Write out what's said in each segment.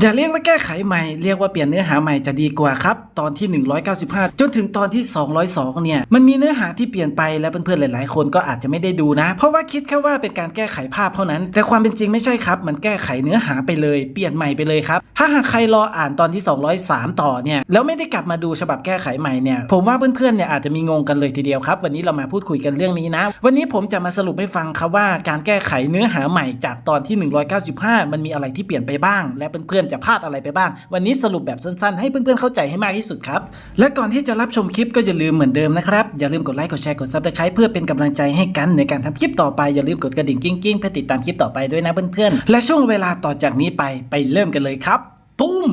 อย่าเรียกว่าแก้ไขใหม่ เรียกว่าเปลี่ยนเนื้อหาใหม่จะดีกว่าครับ ตอนที่ 195 จนถึงตอนที่ 202 เนี่ย มันมีเนื้อหาที่เปลี่ยนไปและเพื่อนๆหลาย ๆ คนก็อาจจะไม่ได้ดูนะ เพราะว่าคิดแค่ว่าเป็นการแก้ไขภาพเท่านั้น แต่ความเป็นจริงไม่ใช่ครับ มันแก้ไขเนื้อหาไปเลย เปลี่ยนใหม่ไปเลยครับ ถ้าหากใครรออ่านตอนที่ 203 ต่อเนี่ย แล้วไม่ได้กลับมาดูฉบับแก้ไขใหม่เนี่ย ผมว่าเพื่อนๆ เนี่ยอาจจะมีงงกันเลยทีเดียวครับ วันนี้เรามาพูดคุยกันเรื่องนี้นะ วันนี้ผมจะมาสรุปให้ฟังครับว่าการแก้ไขเนื้อหาใหม่จากตอนที่ 195 มันมีอะไรที่เปลี่ยนไปบ้าง และเพื่อนๆ จะพลาดอะไรไปบ้าง วันนี้สรุปแบบสั้นๆ ให้เพื่อนๆเข้าใจให้มากที่สุดครับ และก่อนที่จะรับชมคลิปก็อย่าลืมเหมือนเดิมนะครับ อย่าลืมกดไลค์กดแชร์กดซับสไครป์เพื่อเป็นกำลังใจให้กันในการทำคลิปต่อไปอย่าลืมกดกระดิ่งกิ้งๆเพื่อติดตามคลิปต่อไปด้วยนะเพื่อนๆและช่วงเวลาต่อจากนี้ไปไปเริ่มกันเลยครับตุ้ม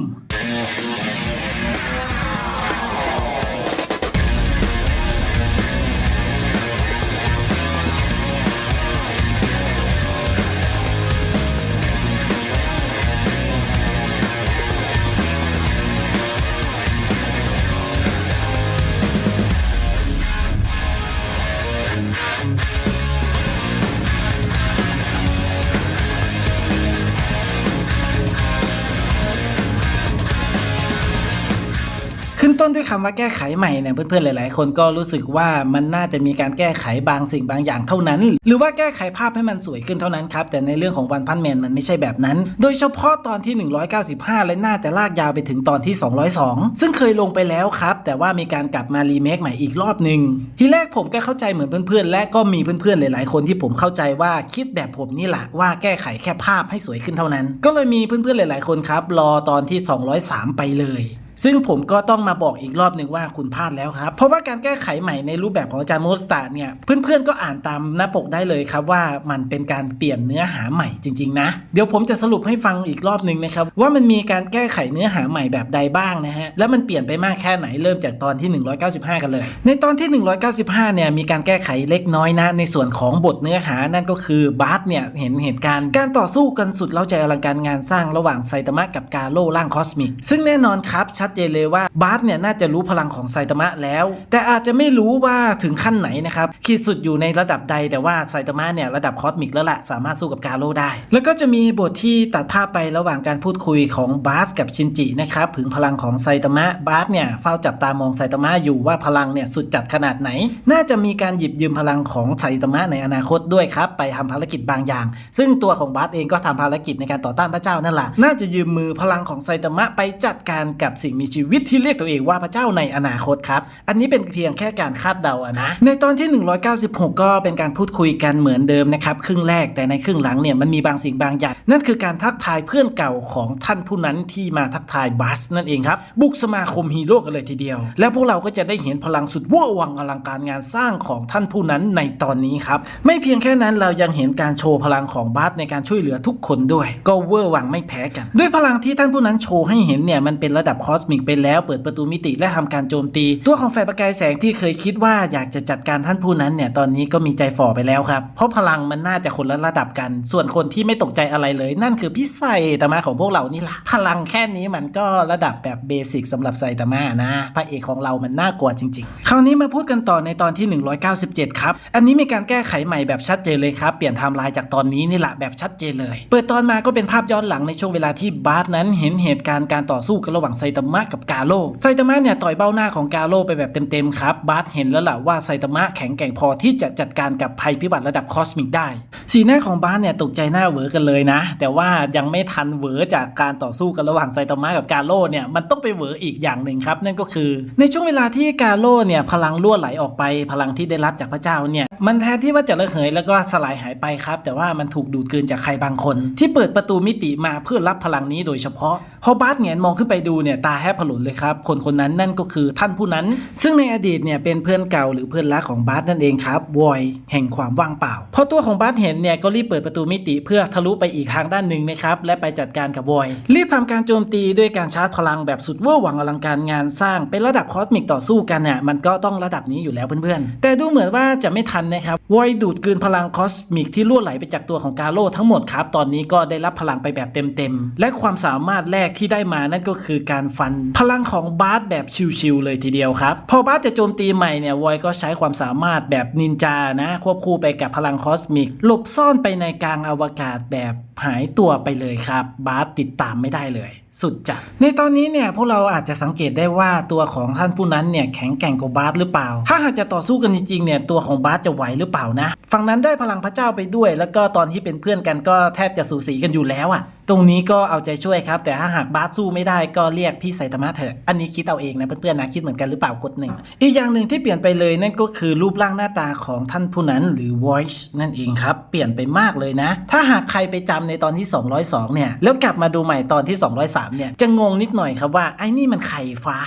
ต้นด้วยคำว่าแก้ไขใหม่เนี่ยเพื่อนๆหลาย ๆ คนก็รู้สึกว่ามันน่าจะมีการแก้ไขบางสิ่งบางอย่างเท่านั้น หรือว่าแก้ไขภาพให้มันสวยขึ้นเท่านั้นครับแต่ในเรื่องของวันพันแมนมันไม่ใช่แบบนั้น โดยเฉพาะตอนที่ 195 และน่าจะลากยาวไปถึงตอนที่ 202 ซึ่งเคยลงไปแล้วครับแต่ว่ามีการกลับมารีเมคใหม่อีกรอบหนึ่งทีแรกผมก็เข้าใจเหมือนเพื่อนๆ และก็มีเพื่อนๆหลาย ๆ คนที่ผมเข้าใจว่าคิดแบบผมนี่แหละว่าแก้ไขแค่ภาพให้สวยขึ้นเท่านั้น ก็เลยมีเพื่อนๆหลาย ๆ คนครับรอตอนที่ 203 ไปเลย ซึ่งผมก็ต้องมาบอกอีกรอบหนึ่งว่าคุณพลาดแล้วครับ เพราะว่าการแก้ไขใหม่ในรูปแบบของอาจารย์โมสตาเนี่ย เพื่อนๆก็อ่านตามหน้าปกได้เลยครับว่ามันเป็นการเปลี่ยนเนื้อหาใหม่จริงๆนะ เดี๋ยวผมจะสรุปให้ฟังอีกรอบหนึ่งนะครับ ว่ามันมีการแก้ไขเนื้อหาใหม่แบบใดบ้างนะฮะ แล้วมันเปลี่ยนไปมากแค่ไหนเริ่มจากตอนที่ 195 กันเลย ในตอนที่ 195 เนี่ยมีการแก้ไขเล็กน้อยนะในส่วนของบทเนื้อหานั่นก็คือบาร์สเนี่ยเห็นเหตุการณ์การต่อสู้กันสุดเล้าใจอลังการงานสร้างระหว่างไซตามะกับกาโร่ร่างคอสมิก ซึ่งแน่นอนครับชัดเจนเลยว่าบาร์สเนี่ยน่าจะรู้พลังของไซตามะแล้ว แต่อาจจะไม่รู้ว่าถึงขั้นไหนนะครับขีดสุดอยู่ในระดับใดแต่ว่าไซตามะเนี่ยระดับคอสมิกแล้วแหละสามารถสู้กับกาโร่ได้ แล้วก็จะมีบทที่ตัดภาพไประหว่างการพูดคุยของบาร์สกับชินจินะครับถึงพลังของไซตามะบาร์สเนี่ยเฝ้าจับตามองไซตามะอยู่ว่าพลังเนี่ยสุดจัดขนาดไหน น่าจะมีการหยิบยืมพลังของไซตามะในอนาคตด้วยครับไปทำภารกิจบางอย่าง ซึ่งตัวของบาร์สเองก็ทำภารกิจในการต่อต้านพระเจ้านั่นแหละน่าจะยืมมือพลังของไซตามะไปจัดการกับสิ่งมีชีวิตที่เรียกตัวเองว่าพระเจ้าในอนาคตครับ อันนี้เป็นเพียงแค่การคาดเดาอะนะ ในตอนที่ 196 ก็เป็นการพูดคุยกันเหมือนเดิมนะครับ ครึ่งแรกแต่ในครึ่งหลังเนี่ยมันมีบางสิ่งบางอย่าง นั่นคือการทักทายเพื่อนเก่าของท่านผู้นั้นที่มาทักทายบัสนั่นเองครับ บุกสมาคมฮีโร่กันเลยทีเดียว แล้วพวกเราก็จะได้เห็นพลังสุดเว่อร์วังอลังการงานสร้างของท่านผู้นั้นในตอนนี้ครับ ไม่เพียงแค่นั้นเรายังเห็นการโชว์พลังของบัสในการช่วยเหลือทุกคนด้วย ก็เวอร์วังไม่แพ้กัน ด้วยพลังที่ท่านผู้นั้นโชว์ให้เห็นเนี่ยมันเป็นระดับคอสมิกไปแล้วเปิดประตูมิติและทำการโจมตี ตัวของแฟนประกายแสงที่เคยคิดว่าอยากจะจัดการท่านผู้นั้นเนี่ยตอนนี้ก็มีใจฝ่อไปแล้วครับ เพราะพลังมันน่าจะคนละระดับกัน ส่วนคนที่ไม่ตกใจอะไรเลย นั่นคือพี่ไซตามะของพวกเรานี่แหละพลังแค่นี้มันก็ระดับแบบเบสิกสำหรับไซตามะนะพระเอกของเรามันน่ากลัวจริง ๆ คราวนี้มาพูดกันต่อในตอนที่ 197 ครับ อันนี้มีการแก้ไขใหม่แบบชัดเจนเลยครับ เปลี่ยนไทม์ไลน์จากตอนนี้นี่แหละแบบชัดเจนเลย เปิดตอนมาก็เป็นภาพย้อนหลังในช่วงเวลาที่บาร์สนั้นเห็นเหตุการณ์การต่อสู้กันระหว่างไซตามะกับกาโร่ไซตามะเนี่ยต่อยเบ้าหน้าของกาโร่ไปแบบเต็มๆครับบาร์สเห็นแล้วล่ะว่าไซตามะแข็งแกร่งพอที่จะจัดการกับภัยพิบัติระดับคอสมิกได้ สีหน้าของบาร์สเนี่ยตกใจหน้าเหวอกันเลยนะ แต่ว่ายังไม่ทันเหวอจากการต่อสู้กันระหว่างไซตามะกับกาโร่เนี่ยมันต้องไปเหวออีกอย่างหนึ่งครับนั่นก็คือ ในช่วงเวลาที่กาโร่เนี่ยพลังรั่วไหลออกไป พลังที่ได้รับจากพระเจ้าเนี่ยมันแทนที่ว่าจะระเหยแล้วก็สลายหายไปครับ แต่ว่ามันถูกดูดกลืนจากใครบางคน ที่เปิดประตูมิติมาเพื่อรับพลังนี้โดยเฉพาะพอบาสแงนมองขึ้นไปดูเนี่ยตาแทบผลุนเลยครับคนคนนั้นนั่นก็คือท่านผู้นั้น ซึ่งในอดีตเนี่ยเป็นเพื่อนเก่าหรือเพื่อนรักของบาสนั่นเองครับวอยแห่งความว่างเปล่าพอตัวของบาสเห็นเนี่ยก็รีบเปิดประตูมิติเพื่อทะลุไปอีกทางด้านหนึ่งนะครับและไปจัดการกับวอยรีบทำการโจมตีด้วยการชาร์จพลังแบบสุดเวอร์หวังอลังการงานสร้างเป็นระดับคอสมิกต่อสู้กันเนี่ยมันก็ต้องระดับนี้อยู่แล้วเพื่อนๆ แต่ดูเหมือนว่าจะไม่ทันนะครับวอยดูดกลืนพลังคอสมิกที่ล่วไหลไปจากตัวของกาโร่ทั้งหมดครับตอนนี้ก็ได้รับพลังไปแบบเต็มๆและความสามารถแรกที่ได้มานั่นก็คือการฟันพลังของบาสแบบชิวๆเลยทีเดียวครับ พอบาสจะโจมตีใหม่เนี่ยวอยก็ใช้ความสามารถแบบนินจานะ ควบคู่ไปกับพลังคอสมิก หลบซ่อนไปในกลางอวกาศแบบหายตัวไปเลยครับ บาสติดตามไม่ได้เลย สุดจัดในตอนนี้เนี่ยพวกเราอาจจะสังเกตได้ว่าตัวของท่านผู้นั้นเนี่ยแข็งแกร่งกว่าบาสหรือเปล่า ถ้าหากจะต่อสู้กันจริงๆเนี่ยตัวของบาสจะไหวหรือเปล่านะ ฝั่งนั้นได้พลังพระเจ้าไปด้วย แล้วก็ตอนที่เป็นเพื่อนกันก็แทบจะสูสีกันอยู่แล้วอะตรงนี้ก็เอาใจช่วยครับ แต่ถ้าหากบาสสู้ไม่ได้ก็เรียกพี่ไซตามะเถอะ อันนี้คิดเอาเองนะเพื่อนๆนะคิดเหมือนกันหรือเปล่ากดหนึ่งอีกอย่างหนึ่งที่เปลี่ยนไปเลยนั่นก็คือรูปร่างหน้าตาของท่านผู้นั้นหรือ voice นั่นเองครับเปลี่ยนไปมากเลยนะ ถ้าหากใครไปจำในตอนที่ 202เนี่ยแล้วกลับมาดูใหม่ตอนที่ 203เนี่ยจะงงนิดหน่อยครับว่าไอ้นี่มันใครฟ้า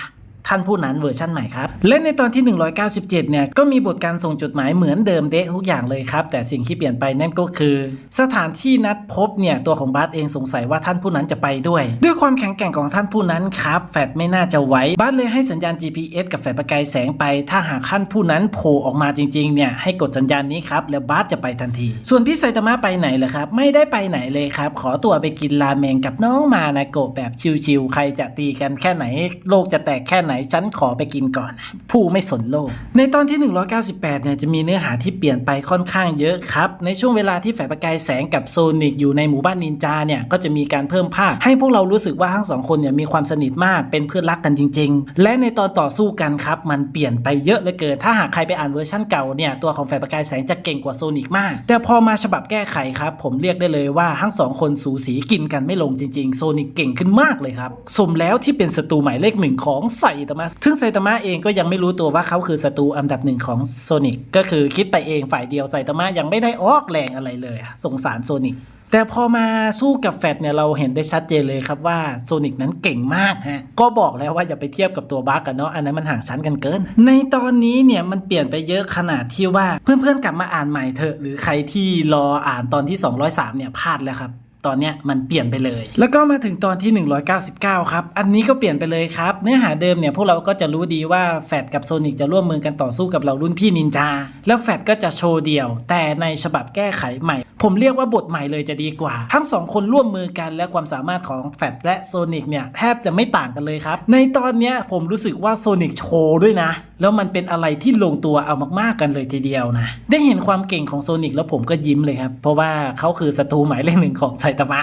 ท่านผู้นั้นเวอร์ชั่นใหม่ครับ และในตอนที่ 197 เนี่ย ก็มีบทการส่งจดหมายเหมือนเดิมเดะทุกอย่างเลยครับ แต่สิ่งที่เปลี่ยนไปนั่นก็คือ สถานที่นัดพบเนี่ย ตัวของบาสเองสงสัยว่าท่านผู้นั้นจะไปด้วย ด้วยความแข็งแกร่งของท่านผู้นั้นครับแฟดไม่น่าจะไหวบาสเลยให้สัญญาณ GPS กับแฟดประกายแสงไป ถ้าหากท่านผู้นั้นโผล่ออกมาจริงๆเนี่ยให้กดสัญญาณนี้ครับแล้วบาสจะไปทันที ส่วนพี่ไซตามะไปไหนเหรอครับไม่ได้ไปไหนเลยครับขอตัวไปกินราเมงกับน้องมานาโกะแบบชิวๆใครจะตีกันแค่ไหนโลกจะแตกแค่ไหนฉันขอไปกินก่อน ผู้ไม่สนโลก ในตอนที่ 198 เนี่ยจะมีเนื้อหาที่เปลี่ยนไปค่อนข้างเยอะครับ ในช่วงเวลาที่แฝดประกายแสงกับโซนิกอยู่ในหมู่บ้านนินจาเนี่ยก็จะมีการเพิ่มภาพให้พวกเรารู้สึกว่าทั้งสองคนเนี่ยมีความสนิทมากเป็นเพื่อนรักกันจริง ๆ และในตอนต่อสู้กันครับมันเปลี่ยนไปเยอะเหลือเกิน ถ้าหากใครไปอ่านเวอร์ชั่นเก่าเนี่ยตัวของแฝดประกายแสงจะเก่งกว่าโซนิกมาก แต่พอมาฉบับแก้ไขครับผมเรียกได้เลยว่าทั้งสองคนสูสีกินกันไม่ลงจริงๆโซนิกเก่งขึ้นมากเลยครับสมแล้วที่เป็นศัตรูหมายเลขหนึ่งของไซตามะซึ่งไซตามะเองก็ยังไม่รู้ตัวว่าเขาคือศัตรูอันดับหนึ่งของโซนิกก็คือคิดไปเองฝ่ายเดียวไซตามะยังไม่ได้ออกแรงอะไรเลย สงสารโซนิกแต่พอมาสู้กับแฟดเนี่ยเราเห็นได้ชัดเจนเลยครับว่าโซนิกนั้นเก่งมากฮะก็บอกแล้วว่าอย่าไปเทียบกับตัวบัคกันเนาะอันนั้นมันห่างชั้นกันเกิน ในตอนนี้เนี่ยมันเปลี่ยนไปเยอะขนาดที่ว่าเพื่อนๆกลับมาอ่านใหม่เถอะหรือใครที่รออ่านตอนที่ 203เนี่ยพลาดแล้วครับ ตอนเนี้ยมันเปลี่ยนไปเลย แล้วก็มาถึงตอนที่ 199 ครับ อันนี้ก็เปลี่ยนไปเลยครับ เนื้อหาเดิมเนี่ยพวกเราก็จะรู้ดีว่าแฟดกับโซนิกจะร่วมมือกันต่อสู้กับเรารุ่นพี่นินจา แล้วแฟดก็จะโชว์เดี่ยว แต่ในฉบับแก้ไขใหม่ ผมเรียกว่าบทใหม่เลยจะดีกว่า ทั้งสองคนร่วมมือกันและความสามารถของแฟดและโซนิกเนี่ยแทบจะไม่ต่างกันเลยครับ ในตอนเนี้ยผมรู้สึกว่าโซนิกโชว์ด้วยนะ แล้วมันเป็นอะไรที่ลงตัวเอามากๆกันเลยทีเดียวนะ ได้เห็นความเก่งของโซนิกแล้วผมก็ยิ้มเลยครับ เพราะว่าเขาคือศัตรูหมายเลขหนึ่งของไซตามะ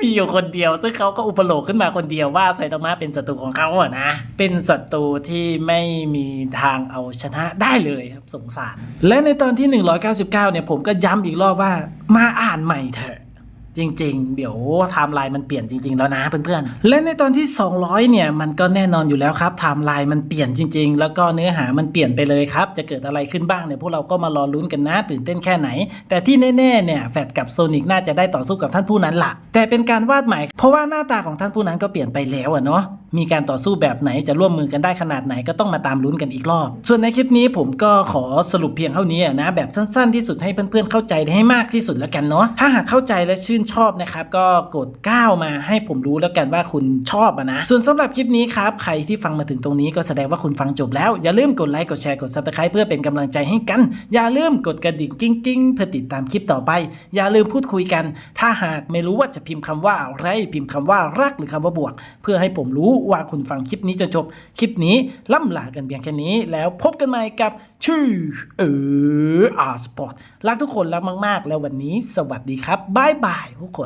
มีอยู่คนเดียว ซึ่งเขาก็อุปโลกขึ้นมาคนเดียวว่าไซตามะเป็นศัตรูของเขาอะนะ เป็นศัตรูที่ไม่มีทางเอาชนะได้เลยครับสงสาร และในตอนที่ 199 เนี่ยผมก็ย้ำอีกรอบว่ามาอ่านใหม่เถอะ จริง ๆ เดี๋ยวไทม์ไลน์มันเปลี่ยนจริง ๆ แล้วนะเพื่อนๆ และในตอนที่ 200 เนี่ย มันก็แน่นอนอยู่แล้วครับไทม์ไลน์มันเปลี่ยนจริง ๆ แล้วก็เนื้อหามันเปลี่ยนไปเลยครับ จะเกิดอะไรขึ้นบ้างเนี่ยพวกเราก็มารอลุ้นกันนะตื่นเต้นแค่ไหน แต่ที่แน่ๆเนี่ยแฟดกับโซนิกน่าจะได้ต่อสู้กับท่านผู้นั้นละแต่เป็นการวาดใหม่เพราะว่าหน้าตาของท่านผู้นั้นก็เปลี่ยนไปแล้วอะเนาะมีการต่อสู้แบบไหนจะร่วมมือกันได้ขนาดไหนก็ต้องมาตามลุ้นกันอีกรอบ ส่วนในคลิปนี้ผมก็ขอสรุปเพียงเท่านี้นะ แบบสั้นๆที่สุดให้เพื่อนๆเข้าใจได้ให้มากที่สุดแล้วกันเนาะถ้าหากเข้าใจและชื่นชอบนะครับก็กด9มาให้ผมรู้แล้วกันว่าคุณชอบอะนะ ส่วนสำหรับคลิปนี้ครับใครที่ฟังมาถึงตรงนี้ก็แสดงว่าคุณฟังจบแล้ว อย่าลืมกดไลค์กดแชร์กด subscribe เพื่อเป็นกำลังใจให้กัน อย่าลืมกดกระดิ่งกิ้งกิ้งเพื่อติดตามคลิปต่อไป อย่าลืมพูดคุยกัน ถ้าหากไม่รู้ว่าจะพิมพ์คำว่าอะไรพิมพ์คำว่ารักหรือคำว่าบวก เพื่อให้ผมรู้ว่าคุณฟังคลิปนี้จนจบ คลิปนี้ล่ำลากันเพียงแค่นี้ แล้วพบกันใหม่กับชื่อเอออาร์สปอร์ตรักทุกคนรักมาก ๆ แล้ววันนี้สวัสดีครับบายบายทุกคน